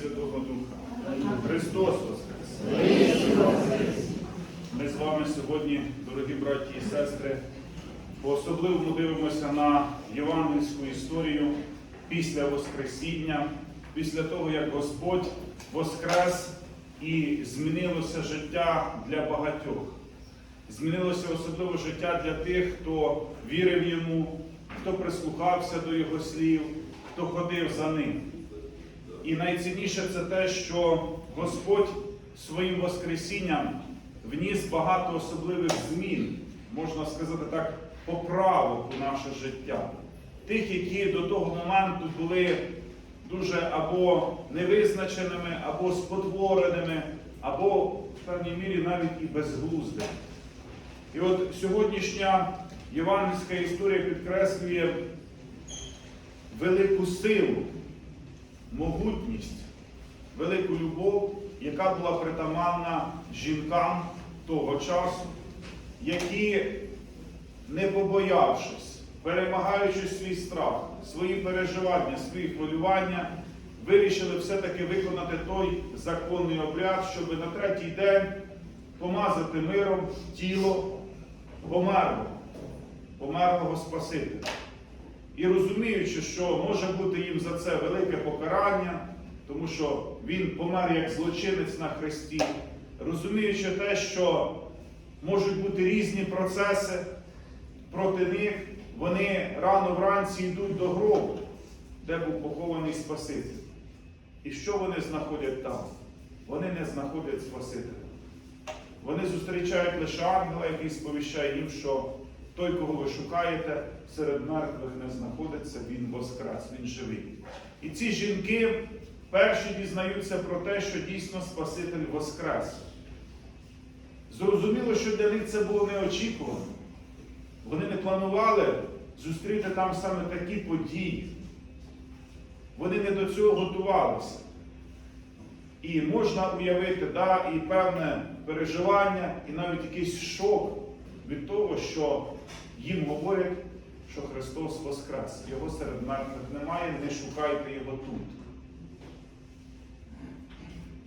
Святого Духа. Христос Воскрес! Ми з вами сьогодні, дорогі браті і сестри, по-особливому дивимося на євангельську історію після Воскресіння, після того, як Господь воскрес і змінилося життя для багатьох. Змінилося особливо життя для тих, хто вірив йому, хто прислухався до його слів, хто ходив за ним. І найцінніше це те, що Господь своїм Воскресінням вніс багато особливих змін, можна сказати так, поправок у наше життя. Тих, які до того моменту були дуже або невизначеними, або спотвореними, або в певній мірі навіть і безглуздими. І от сьогоднішня євангельська історія підкреслює велику силу, могутність, велику любов, яка була притаманна жінкам того часу, які, не побоявшись, перемагаючи свій страх, свої переживання, свої хвилювання, вирішили все-таки виконати той законний обряд, щоб на третій день помазати миром тіло померлого, померлого Спасителя. І розуміючи, що може бути їм за це велике покарання, тому що він помер як злочинець на хресті, розуміючи те, що можуть бути різні процеси проти них, вони рано вранці йдуть до гробу, де був похований Спаситель. І що вони знаходять там? Вони не знаходять Спасителя. Вони зустрічають лише ангела, який сповіщає їм, що той, кого ви шукаєте, серед мертвих не знаходиться, він воскрес, він живий. І ці жінки перші дізнаються про те, що дійсно Спаситель воскрес. Зрозуміло, що для них це було неочікувано. Вони не планували зустріти там саме такі події. Вони не до цього готувалися. І можна уявити, да, і певне переживання, і навіть якийсь шок від того, що їм говорять, що Христос Воскрес. Його серед мертвих немає, не шукайте Його тут.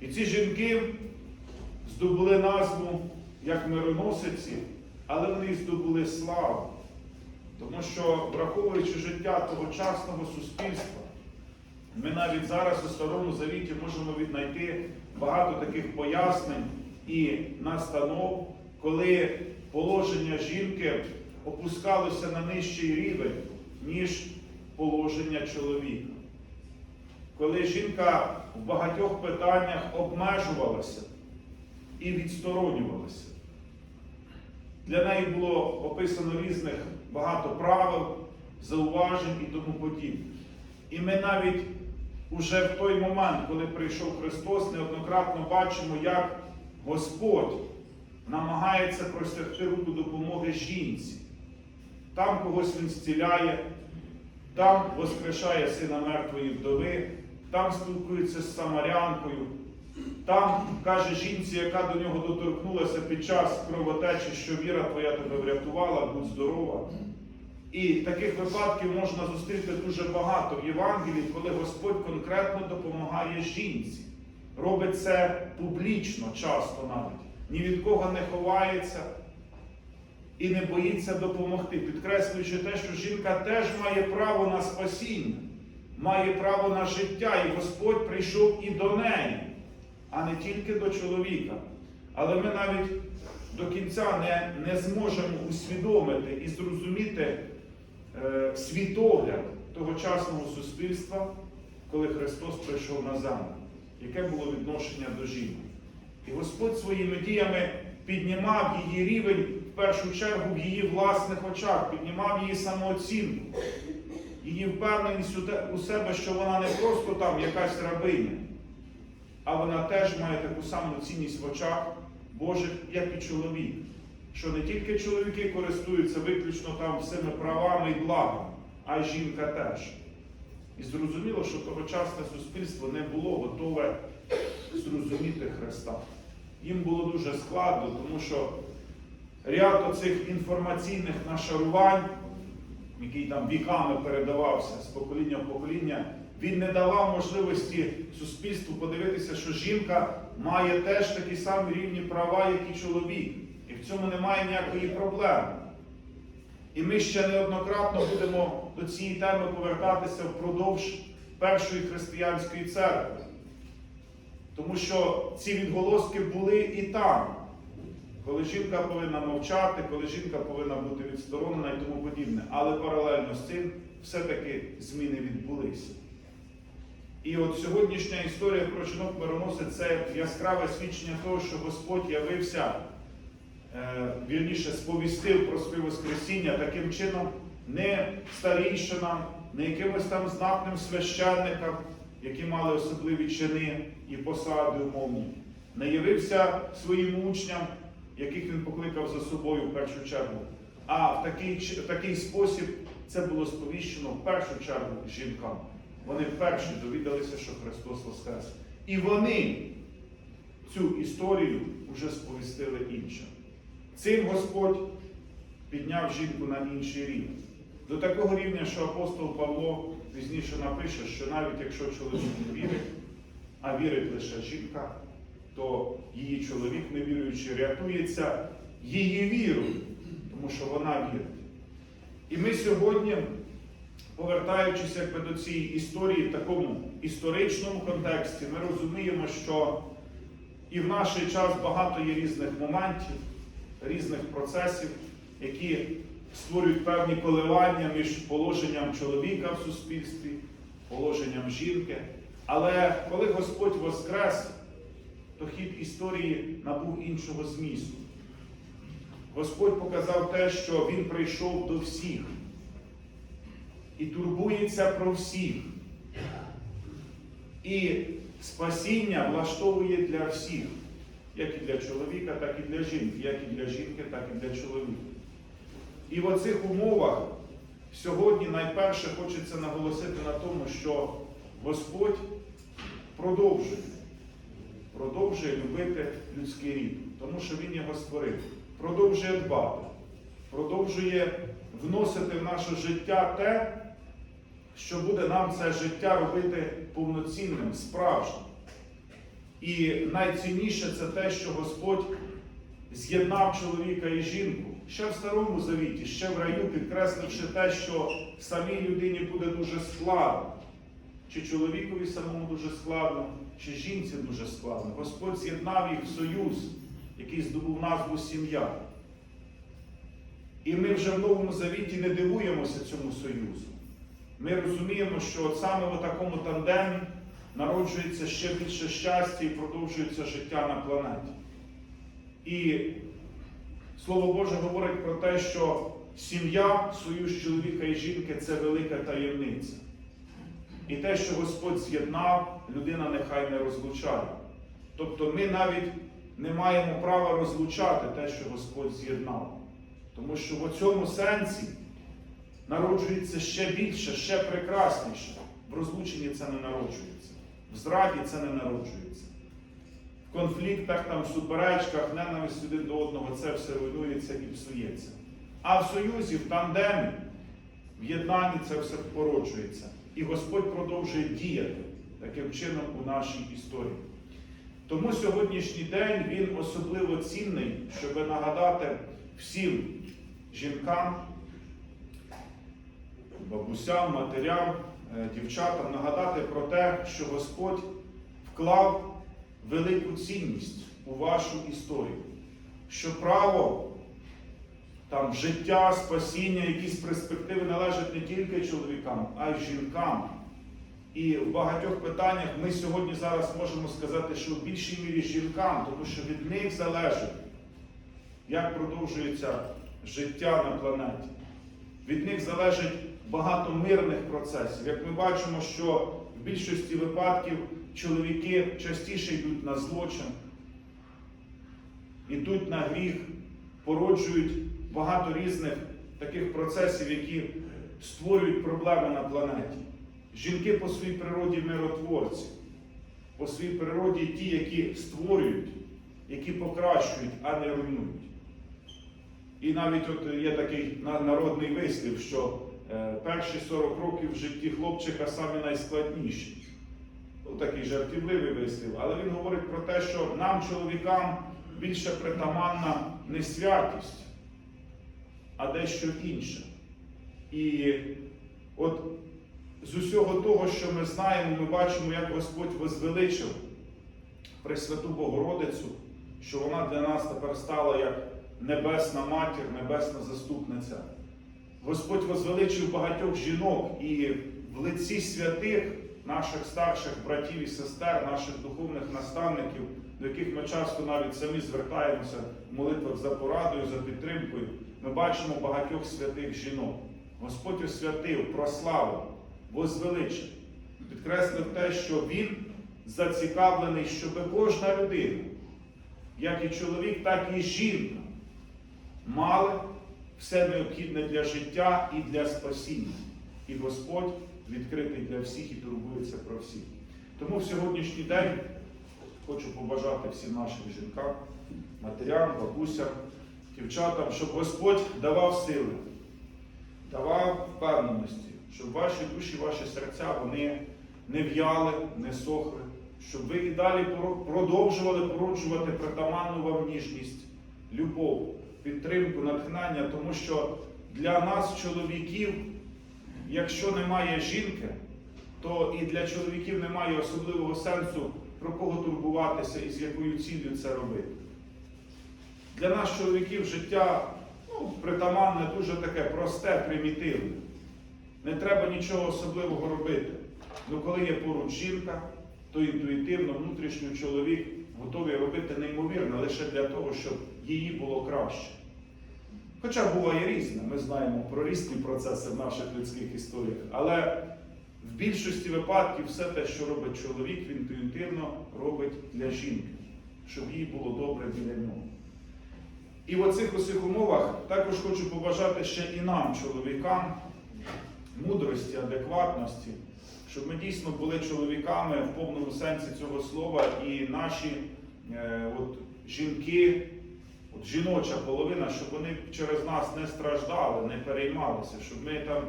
І ці жінки здобули назву як мироносиці, але вони здобули славу. Тому що, враховуючи життя тогочасного суспільства, ми навіть зараз у Старому Завіті можемо віднайти багато таких пояснень і настанов, коли положення жінки опускалося на нижчий рівень, ніж положення чоловіка. Коли жінка в багатьох питаннях обмежувалася і відсторонювалася. Для неї було описано різних багато правил, зауважень і тому подібне. І ми навіть уже в той момент, коли прийшов Христос, неоднократно бачимо, як Господь намагається простягти руку допомоги жінці. Там когось він зціляє, там воскрешає сина мертвої вдови, там спілкується з Самарянкою, там каже жінці, яка до нього доторкнулася під час кровотечі, що віра твоя тебе врятувала, будь здорова. І таких випадків можна зустріти дуже багато в Євангелії, коли Господь конкретно допомагає жінці. Робить це публічно, часто навіть. Ні від кого не ховається і не боїться допомогти, підкреслюючи те, що жінка теж має право на спасіння, має право на життя, і Господь прийшов і до неї, а не тільки до чоловіка. Але ми навіть до кінця не, не зможемо усвідомити і зрозуміти е, світогляд тогочасного суспільства, коли Христос прийшов на землю, яке було відношення до жінки. І Господь своїми діями піднімав її рівень в першу чергу в її власних очах, піднімав її самооцінку, її впевненість у себе, що вона не просто там якась рабиня, а вона теж має таку саму цінність в очах Божих, як і чоловік. Що не тільки чоловіки користуються виключно там всіми правами і благами, а й жінка теж. І зрозуміло, що тогочасне суспільство не було готове зрозуміти Христа. Їм було дуже складно, тому що ряд оцих інформаційних нашарувань, який там віками передавався з покоління в покоління, він не давав можливості суспільству подивитися, що жінка має теж такі самі рівні права, як і чоловік. І в цьому немає ніякої проблеми. І ми ще неоднократно будемо до цієї теми повертатися впродовж першої християнської церкви. Тому що ці відголоски були і там, коли жінка повинна мовчати, коли жінка повинна бути відсторонена і тому подібне. Але паралельно з цим все-таки зміни відбулися. І от сьогоднішня історія про жінок мироносець це яскраве свідчення того, що Господь явився, е, вірніше сповістив про своє Воскресіння таким чином, не старійшинам, не якимось там знатним священникам, які мали особливі чини і посади умовні, не явився своїм учням, яких він покликав за собою в першу чергу. А в такий, в такий спосіб це було сповіщено в першу чергу жінкам. Вони перші довідалися, що Христос Воскрес. І вони цю історію вже сповістили іншим. Цим Господь підняв жінку на інший рівень. До такого рівня, що апостол Павло пізніше напише, що навіть якщо чоловік не вірить, а вірить лише жінка, то її чоловік, не віруючи, рятується її вірою, тому що вона вірить. І ми сьогодні, повертаючись якби до цієї історії в такому історичному контексті, ми розуміємо, що і в наш час багато є різних моментів, різних процесів, які створюють певні коливання між положенням чоловіка в суспільстві, положенням жінки. Але коли Господь воскрес, то хід історії набув іншого змісту. Господь показав те, що Він прийшов до всіх і турбується про всіх. І спасіння влаштовує для всіх, як і для чоловіка, так і для жінки, як і для жінки, так і для чоловіка. І в оцих умовах сьогодні найперше хочеться наголосити на тому, що Господь продовжує, продовжує любити людський рід, тому що Він його створив, продовжує дбати, продовжує вносити в наше життя те, що буде нам це життя робити повноцінним, справжнім. І найцінніше це те, що Господь з'єднав чоловіка і жінку ще в Старому Завіті, ще в раю, підкресливши те, що самій людині буде дуже складно, чи чоловікові самому дуже складно, чи жінці дуже складно. Господь з'єднав їх в союз, який здобув назву сім'я. І ми вже в Новому Завіті не дивуємося цьому союзу. Ми розуміємо, що от саме в такому тандемі народжується ще більше щастя і продовжується життя на планеті. І Слово Боже говорить про те, що сім'я, союз чоловіка і жінки це велика таємниця. І те, що Господь з'єднав, людина нехай не розлучає. Тобто ми навіть не маємо права розлучати те, що Господь з'єднав. Тому що в цьому сенсі народжується ще більше, ще прекрасніше. В розлученні це не народжується, в зраді це не народжується. Конфліктах, там, суперечках, ненависть один до одного це все руйнується і псується. А в союзі, в тандемі, в єднанні це все породжується. І Господь продовжує діяти таким чином у нашій історії. Тому сьогоднішній день він особливо цінний, щоб нагадати всім жінкам, бабусям, матерям, е, дівчатам, нагадати про те, що Господь вклав велику цінність у вашу історію, що право там життя, спасіння, якісь перспективи належать не тільки чоловікам, а й жінкам. І в багатьох питаннях ми сьогодні зараз можемо сказати, що в більшій мірі жінкам, тому що від них залежить, як продовжується життя на планеті. Від них залежить багато мирних процесів. Як ми бачимо, що в більшості випадків чоловіки частіше йдуть на злочин, йдуть на гріх, породжують багато різних таких процесів, які створюють проблеми на планеті. Жінки по своїй природі миротворці, по своїй природі ті, які створюють, які покращують, а не руйнують. І навіть от є такий народний вислів, що перші 40 років в житті хлопчика самі найскладніші. Такий жартівливий вислів, але він говорить про те, що нам, чоловікам, більше притаманна не святість, а дещо інше. І от з усього того, що ми знаємо, ми бачимо, як Господь возвеличив Пресвяту Богородицю, що вона для нас тепер стала як небесна матір, небесна заступниця. Господь возвеличив багатьох жінок і в лиці святих наших старших братів і сестер, наших духовних наставників, до яких ми часто навіть самі звертаємося в молитвах за порадою, за підтримкою, ми бачимо багатьох святих жінок. Господь освятив, прославив, возвеличив, підкреслив те, що Він зацікавлений, щоб кожна людина, як і чоловік, так і жінка, мали все необхідне для життя і для спасіння. І Господь відкритий для всіх і турбується про всіх. Тому в сьогоднішній день хочу побажати всім нашим жінкам, матерям, бабусям, дівчатам, щоб Господь давав сили, давав впевненості, щоб ваші душі, ваші серця вони не в'яли, не сохли, щоб ви і далі продовжували породжувати притаманну вам ніжність, любов, підтримку, натхнення, тому що для нас, чоловіків, якщо немає жінки, то і для чоловіків немає особливого сенсу про кого турбуватися і з якою ціллю це робити. Для нас, чоловіків, життя ну, притаманне дуже таке просте, примітивне. Не треба нічого особливого робити. Ну коли є поруч жінка, то інтуїтивно, внутрішньо чоловік готовий робити неймовірне лише для того, щоб її було краще. Хоча буває різне, ми знаємо про різні процеси в наших людських історіях, але в більшості випадків все те, що робить чоловік, він інтуїтивно робить для жінки, щоб їй було добре біля нього. І в оцих усіх умовах також хочу побажати ще і нам, чоловікам, мудрості, адекватності, щоб ми дійсно були чоловіками в повному сенсі цього слова, і наші е, от, жінки, от, жіноча половина, щоб вони через нас не страждали, не переймалися, щоб ми там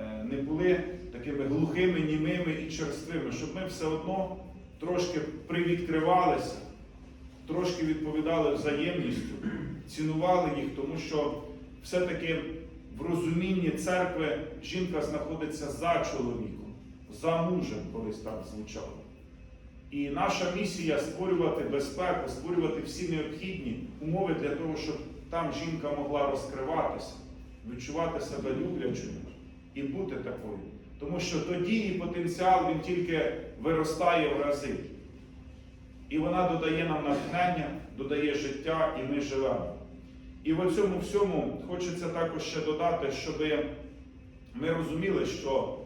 е, не були такими глухими, німими і черствими, щоб ми все одно трошки привідкривалися, трошки відповідали взаємністю, цінували їх, тому що все-таки в розумінні церкви жінка знаходиться за чоловіком, за мужем, колись так звучало. І наша місія створювати безпеку, створювати всі необхідні умови для того, щоб там жінка могла розкриватися, відчувати себе люблячою і бути такою. Тому що тоді її потенціал він тільки виростає в рази. І вона додає нам натхнення, додає життя, і ми живемо. І в цьому всьому хочеться також ще додати, щоб ми розуміли, що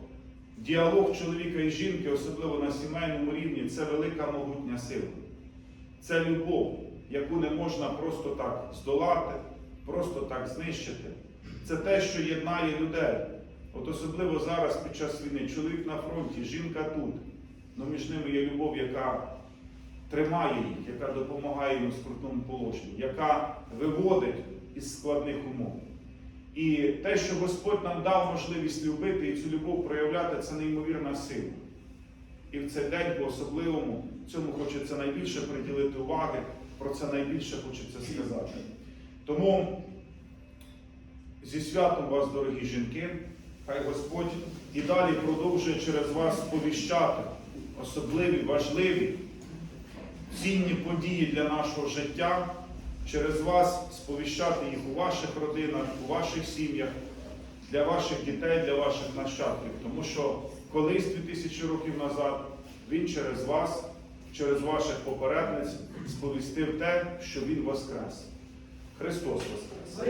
діалог чоловіка і жінки, особливо на сімейному рівні, це велика могутня сила. Це любов, яку не можна просто так здолати, просто так знищити. Це те, що єднає людей. От особливо зараз під час війни чоловік на фронті, жінка тут. але між ними є любов, яка тримає їх, яка допомагає їм у скрутному положенні, яка виводить із складних умов. І те, що Господь нам дав можливість любити і цю любов проявляти, це неймовірна сила. І в цей день по-особливому цьому хочеться найбільше приділити уваги, про це найбільше хочеться сказати. Тому зі святом вас, дорогі жінки, хай Господь і далі продовжує через вас сповіщати особливі, важливі цінні події для нашого життя, через вас сповіщати їх у ваших родинах, у ваших сім'ях, для ваших дітей, для ваших нащадків. Тому що колись 2000 років назад Він через вас, через ваших попередниць сповістив те, що Він воскрес. Христос Воскрес!